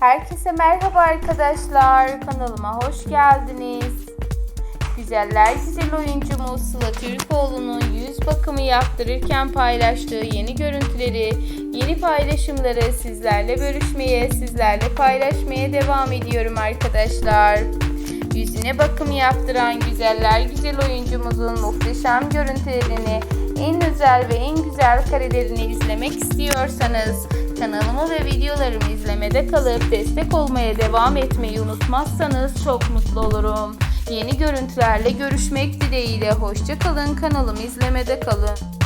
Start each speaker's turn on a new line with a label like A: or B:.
A: Herkese merhaba arkadaşlar. Kanalıma hoş geldiniz. Güzeller güzel oyuncumuz Sıla Türkoğlu'nun yüz bakımı yaptırırken paylaştığı yeni görüntüleri, yeni paylaşımları sizlerle bölüşmeye, sizlerle paylaşmaya devam ediyorum arkadaşlar. Yüzüne bakım yaptıran güzeller güzel oyuncumuzun muhteşem görüntülerini, en özel ve en güzel karelerini izlemek istiyorsanız kanalımı ve videolarımı izlemede kalıp destek olmaya devam etmeyi unutmazsanız çok mutlu olurum. Yeni görüntülerle görüşmek dileğiyle hoşça kalın kanalımı izlemede kalın.